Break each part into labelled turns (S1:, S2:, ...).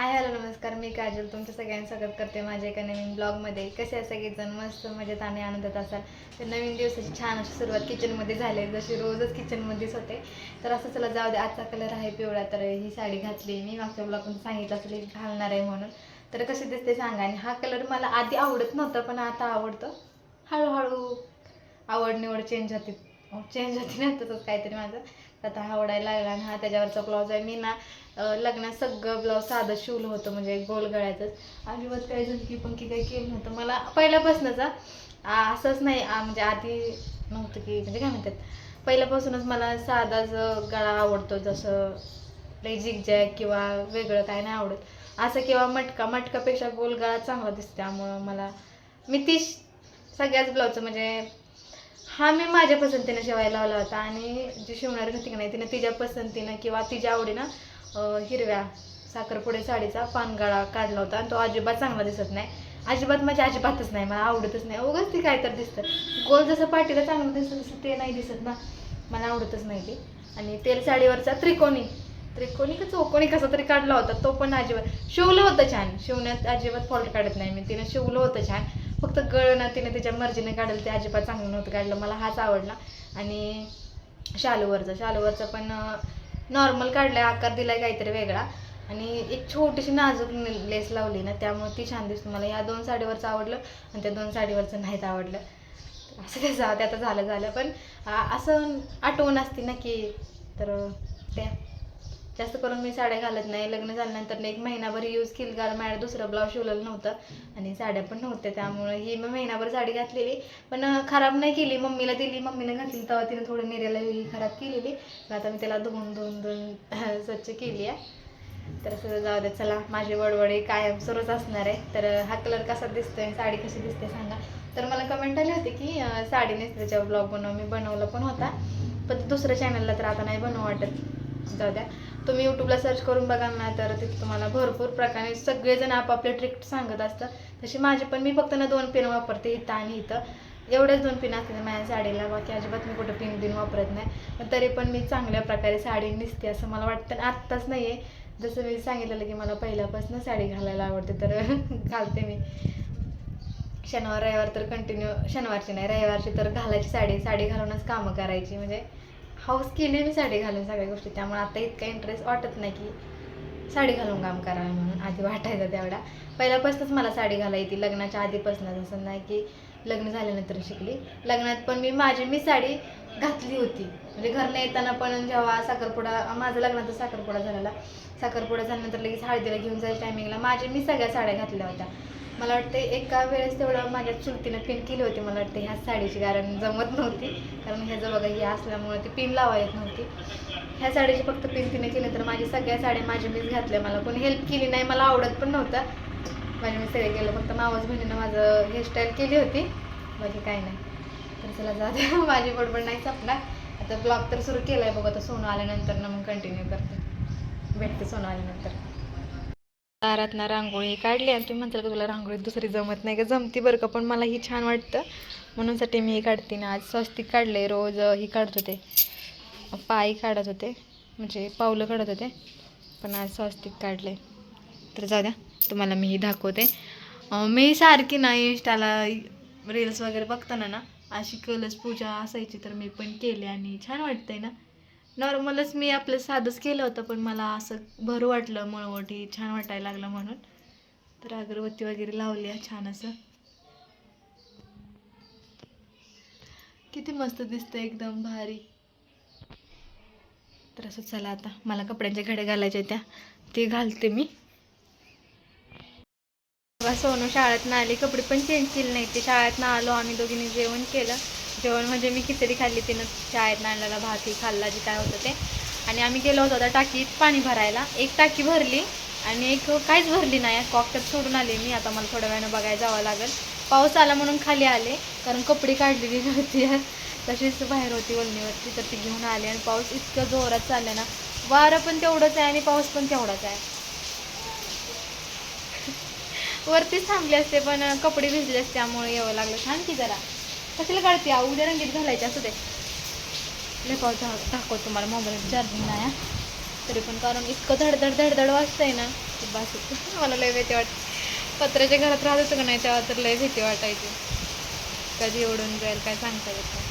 S1: Hi hello नमस्कार. मी काजल. तुमचं सगळ्यांना स्वागत करते माझ्या एका नवीन ब्लॉगमध्ये. कसे आहे सगळेजण मस्त मजेत आणि आनंदात असाल. तर नवीन दिवसाची छान अशी सुरुवात किचनमध्ये झाली. जशी रोजच किचनमध्येच होते. तर असं चला जाऊ दे. आजचा कलर आहे पिवळा. तर ही साडी घातली मी. मागच्या ब्लॉगमध्ये सांगितलं असेल घालणार आहे म्हणून. तर कशी दिसते सांगा. आणि हा कलर मला आधी आवडत नव्हता पण आता आवडतं. हळूहळू आवड निवड चेंज होते. चेंज होते ना तसंच काहीतरी माझं. आता हा आवडायला लागला आणि हा त्याच्यावरचा ब्लाऊज आहे. मी ना लग्नात सगळं ब्लाऊज साधं शिवलं होतं म्हणजे गोल गळ्याचंच अजिबात काही झुलकी पंकी काही केलं नव्हतं. मला पहिल्यापासूनच असंच नाही म्हणजे आधी नव्हतं की म्हणजे काय म्हणतात पहिल्यापासूनच मला साधाच गळा आवडतो. जसं लई झिगझॅग किंवा वेगळं काय नाही आवडत. असं किंवा मटका मटकापेक्षा गोल गळा चांगला दिसतो. त्यामुळं मला मी ती सगळ्याच ब्लाऊजचं म्हणजे हा मी माझ्या पसंतीनं शिवायला लावला होता आणि जी शिवणारी होती की नाही तिनं तिच्या पसंतीनं किंवा तिच्या आवडीनं हिरव्या साखरपुडे साडीचा पानगळा काढला होता आणि तो अजिबात चांगला दिसत नाही. अजिबात म्हणजे अजिबातच नाही मला आवडतच नाही. उगाच ती काय तर दिसतं. गोल जसं पाठीला चांगलं दिसत तसं ते नाही दिसत ना. मला आवडतच नाही ते. आणि तेल साडीवरचा त्रिकोणी त्रिकोणी का चौकोणी कसा तरी काढला होता तो पण अजिबात. शिवलं होतं छान. शिवण्यात अजिबात फॉल्ट काढत नाही मी. तिनं शिवलं होतं छान. फक्त गळणं तिने तिच्या मर्जीने काढलं ते अजिबात चांगलं नव्हतं काढलं. मला हाच आवडला. आणि शालूवरचा शालूवरचा पण नॉर्मल काढलाय आकार दिलाय काहीतरी वेगळा. आणि एक छोटीशी नाजूक लेस लावली ना त्यामुळे ती छान दिसते मला या दोन साडीवरचं आवडलं आणि त्या दोन साडीवरचं नाहीत आवडलं. असं ते ते आता झालं झालं. पण असं आठवण असते ना की तर त्या. जास्त करून मी साड्या घालत नाही. लग्न झाल्यानंतर एक महिनाभर यूज केली कारण माझ्या दुसरं ब्लाऊज शिवलेलं नव्हतं आणि साड्या पण नव्हत्या. त्यामुळे ही मी महिनाभर साडी घातलेली. पण खराब नाही केली. मम्मीला दिली. मम्मीने घातली. तेव्हा तिने थोडं निर्याला ही खराब केलेली. आता मी त्याला धुवून धुवून धुवून स्वच्छ केली आहे. तर असं जाऊ दे. चला. माझी वडवडी कायम सुरूच असणार आहे. तर हा कलर कसा दिसतोय? साडी कशी दिसते सांगा. तर मला कमेंट आली होती की साडी नेसल्याच्या ब्लॉग बनव मी बनवला पण होता. पण दुसऱ्या चॅनलला तर आता नाही बनवू वाटत. जाऊ द्या तुम्ही यूट्यूबला सर्च करून बघाल ना तर तिथे तुम्हाला भरपूर प्रकारे सगळेजण आपापले ट्रिक सांगत असतात. तशी माझी पण मी फक्त ना दोन पेन वापरते इथं आणि इथं. एवढेच दोन पिन असते माझ्या साडीला बाकी अजिबात मी कुठं पिन बिन वापरत नाही. पण तरी पण मी चांगल्या प्रकारे साडी निसते असं मला वाटतं. आणि आत्ताच नाही आहे जसं मी सांगितलेलं की मला पहिल्यापासून साडी घालायला आवडते तर घालते मी. शनिवार रविवार तर कंटिन्यू शनिवारची नाही रविवारची तर घालायची साडी. साडी घालूनच कामं करायची. म्हणजे हाऊस केली मी साडी घालून सगळ्या गोष्टी. त्यामुळे आता इतका इंटरेस्ट वाटत नाही की साडी घालून काम करावं म्हणून. आधी वाटायचं तेवढा. पहिल्यापासूनच मला साडी घालायची लग्नाच्या आधीपासूनच. असं नाही की लग्न झाल्यानंतर शिकली. लग्नात पण मी माझी मी साडी घातली होती. म्हणजे घरनं येताना पण जेव्हा साखरपुडा माझं लग्नाचा साखरपुडा झालेला. साखरपुडा झाल्यानंतर लगेच हळदीला घेऊन जायच्या टायमिंगला माझी मी सगळ्या साड्या घातल्या होत्या. मला वाटतं एका वेळेस तेवढं माझ्या चुलतीनं पिन केली होती मला वाटतं ह्या साडीची कारण जमत नव्हती. कारण ह्याचं बघा हे असल्यामुळे ती पिन लावा येत नव्हती. ह्या साडीची फक्त पिन तिने केली तर माझी सगळ्या साड्या माझ्या मीच घातल्या. मला कोणी हेल्प केली नाही मला आवडत पण नव्हतं. माझे मी सगळे गेलं फक्त मावस बहिणीनं माझं हेअरस्टाईल केली होती. बाकी काही नाही. तर चला जाऊ माझी बडबड नाही संपणार. आता ब्लॉग तर सुरू केला आहे बघा आता सोनं आल्यानंतर ना मग कंटिन्यू करते. भेटते सोनं आल्यानंतर. दारात ना रांगोळी काढली आणि तुम्ही म्हणताल का तुला रांगोळी दुसरी जमत नाही का? जमती बरं का? पण मला ही छान वाटतं. म्हणूनसाठी मी हे काढते ना. आज स्वस्तिक काढले रोज ही काढत होते. पायी काढत होते. म्हणजे पावलं काढत होते. पण आज स्वस्तिक काढले तर जाऊ द्या. तुम्हाला मी ही दाखवते. मी सारखी ना इंस्टाला रील्स वगैरे बघताना ना अशी कलश पूजा असायची तर मी पण केली आणि छान वाटतंय ना. नॉर्मलच मी आपलं साधंच केलं होतं पण मला असं भर वाटलं मळवटी छान वाटायला लागलं म्हणून. तर अगरबत्ती वगैरे लावली आहे छान असं. किती मस्त दिसतं एकदम भारी. तर असं चला आता मला कपड्यांच्या घड्या घालायच्या त्या ते घालते मी. बघा सोनू शाळेतनं आली कपडे पण चेंज केले नाही ते शाळेतनं आलो आम्ही दोघींनी जेवण केलं. जेवण म्हणजे मी खिचडी खाल्ली तिनं शाळेतनं नांडलेला भातही खाल्ला जे काय होतं ते. आणि आम्ही गेलो होतो आता टाकीत पाणी भरायला. एक टाकी भरली आणि एक काहीच भरली नाही. कॉकटॅप सोडून आले मी. आता मला थोड्या वेळानं बघायला जावं लागेल. पाऊस आला म्हणून खाली आले कारण कपडे काढलेली नव्हती. तशीच बाहेर होती वलणीवरती तर ती घेऊन आले आणि पाऊस इतकं जोरात चाललं ना. वारं पण तेवढंच आहे आणि पाऊस पण तेवढाच आहे. वरतीच थांबले असते पण कपडे भिजले असते त्यामुळे यावं लागलं. छान की जरा. कशाला काढते उद्या रंगीत घालायचे असू दे. लय दाखव तुम्हाला मोबाईल चार्जिंग नाही तरी पण कारण इतकं धडधड धडधड वाजतंय ना की बस मला लय भीती वाटते. पत्र्याच्या घरात राहत होतं का नाही तेव्हा तर लय भीती वाटायची. कधी उडून जाईल काय सांगता येत नाही.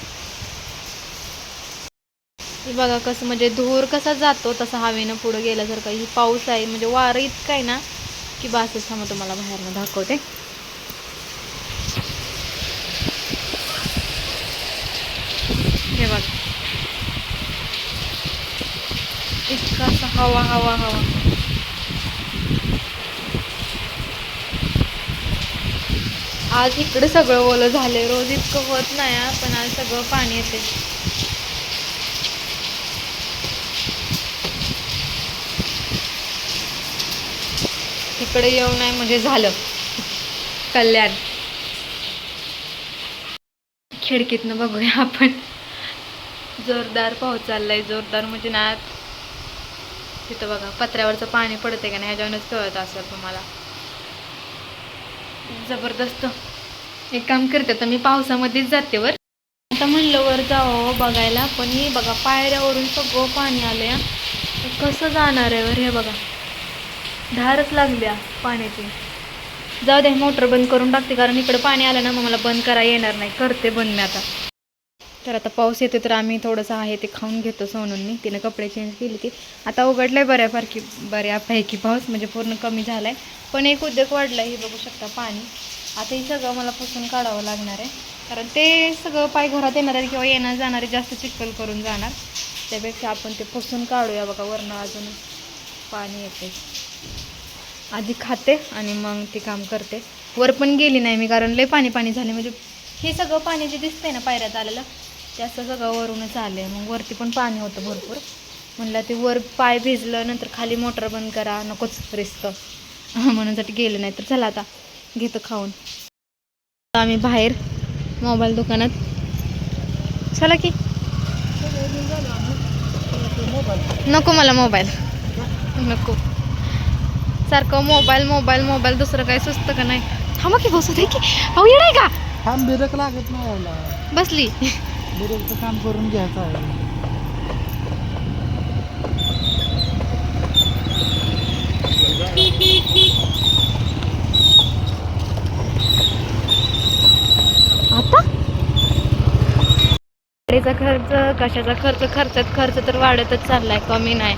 S1: बघा कसं म्हणजे धूर कसा जातो तसा हवेनं पुढं गेल्यासारखं. ही पाऊस आहे म्हणजे वारं इतकं आहे ना की बासच थांबा तुम्हाला बाहेरनं दाखवते हे बघ इतका असा हवा हवा हवा. आज इकडे सगळं ओलं झालंय. रोज इतकं होत नाही पण आज सगळं पाणी येते इकडे येऊ नाही म्हणजे झालं. कल्याण. खिडकीतनं बघूया आपण. जोरदार पाऊस चाललाय जोरदार म्हणजे ना तिथं बघा पत्र्यावरचं पाणी पडते का नाही ह्याच्यावरच कळत असेल तुम्हाला. जबरदस्त. एक काम करते तर मी पावसामध्येच जाते वर. आता म्हणलं वर जावं हो बघायला पण हे बघा पायऱ्यावरून सगळं पाणी आलंय. कसं जाणार आहे वर हे बघा. धारच लागल्या पाण्याची. जाऊ दे मोटर बंद करून टाकते कारण इकडे पाणी आलं ना मग मला बंद करा येणार नाही. करते बंद मी आता. तर आता पाऊस येतो तर आम्ही थोडंसं आहे ते खाऊन घेतो सोनूंनी. तिनं कपडे चेंज केले ती. आता उघडलं आहे बऱ्यापैकी बऱ्यापैकी पाऊस म्हणजे पूर्ण कमी झाला आहे पण एक उद्योग वाढलाय हे बघू शकता पाणी. आता हे सगळं मला पुसून काढावं लागणार आहे. कारण ते सगळं पाय घरात येणार आहे किंवा येणार जाणारे जास्त चिखल करून जाणार. त्यापेक्षा आपण ते पुसून काढूया बघा वरनं अजून पाणी येते आधी खाते आणि मग ते काम करते. वर पण गेली नाही मी कारण लय पाणी पाणी झाले म्हणजे हे सगळं पाणी जे दिसतंय ना पायऱ्यात आलेलं ते असं सगळं वरूनच आले. मग वरती पण पाणी होतं भरपूर. म्हणलं ते वर पाय भिजलं नंतर खाली मोटर बंद करा नकोच रिस्क. म्हणूनसाठी गेले नाही तर चला आता घेतो खाऊन. आम्ही बाहेर मोबाईल दुकानात. चला की. नको मला मोबाईल. नको. सारखं मोबाईल मोबाईल मोबाईल दुसरं काही सुचतं का नाही? थांबा की बसू दे की. अहो आहे का?
S2: थांब बिरक लागत नाही
S1: बसली.
S2: बिरकचं काम करून घ्यायचं आहे.
S1: आता? गाडीचा खर्च कशाचा खर्च? खर्चात खर्च तर वाढतच चाललाय कमी नाही.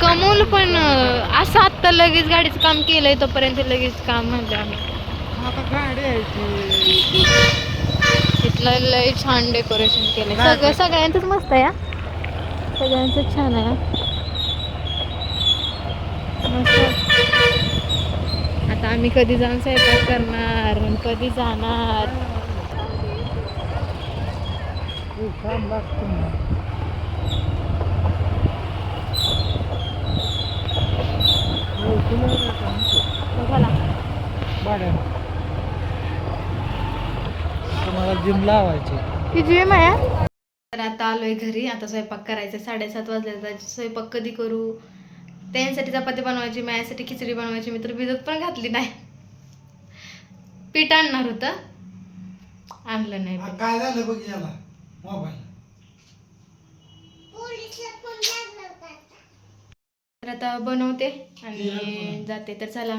S1: कमवलं पण असं आत्ता लगेच गाडीचं काम केलंय तोपर्यंत लगेच काम म्हणलं आम्ही.
S2: आता गाडी ती
S1: तिथलं लय छान डेकोरेशन
S2: काय
S1: सगळं? सगळ्यांचंच मस्त आहे हा. सगळ्यांचंच छान आहे हा. मस्त आता आम्ही कधी जाऊन स्वयंपाक करणार आणि कधी जाणार
S2: थांब लागतो ना. काम आहे?
S1: बघाला
S2: भाड्यानं. तुम्हाला जिम लावायची.
S1: ही जिम आहे? तर आता आलोय घरी. आता स्वयंपाक करायचा साडेसात वाजले स्वयंपाक कधी करू? त्यांसाठी चपाती बनवायची माझ्यासाठी खिचडी बनवायची. मी तर भिजत पण घातली नाही. पीठ आणणार होतं. आणलं नाही.
S2: काय झालं बघ याला? मोबाईल.
S1: तर आता बनवते आणि जाते. तर चला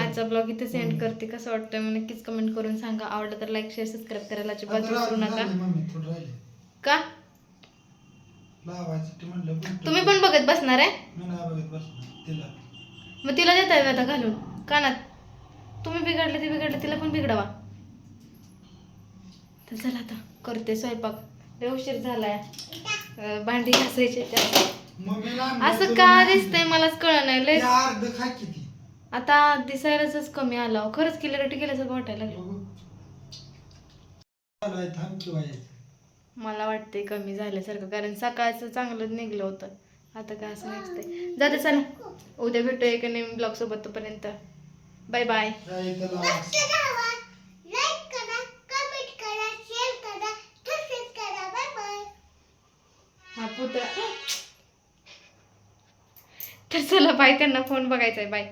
S1: आजचा ब्लॉग इथे सेंड करते. कसं वाटतं मला नक्कीच कमेंट करून सांगा. आवडलं तर लाईक शेअर सबस्क्राईब करायला अजिबात विसरू नका. का. तुम्ही पण बघत बसणार आहे? मग तिला देता येईल आता घालून. कानात. तुम्ही बिघडले ते बिघडले तिला पण बिघडवा. तर चला आता करते स्वयंपाक. उशीर झालाय. भांडी घासायची असं का दिसतंय मलाच कळ नाही. लय आता दिसायलाच कमी आला. हो. खरंच क्लिअरिटी केल्यासारखं वाटायला लागलं.
S2: यायचं
S1: मला वाटते कमी झाल्यासारखं कारण सकाळचं चांगलं निघलं होतं. आता काय असं नसतंय. जाते चला. उद्या भेटू एका नवीन ब्लॉग सोबत तोपर्यंत. बाय बाय तर चला बाय. त्यांना फोन बघायचा आहे बाय.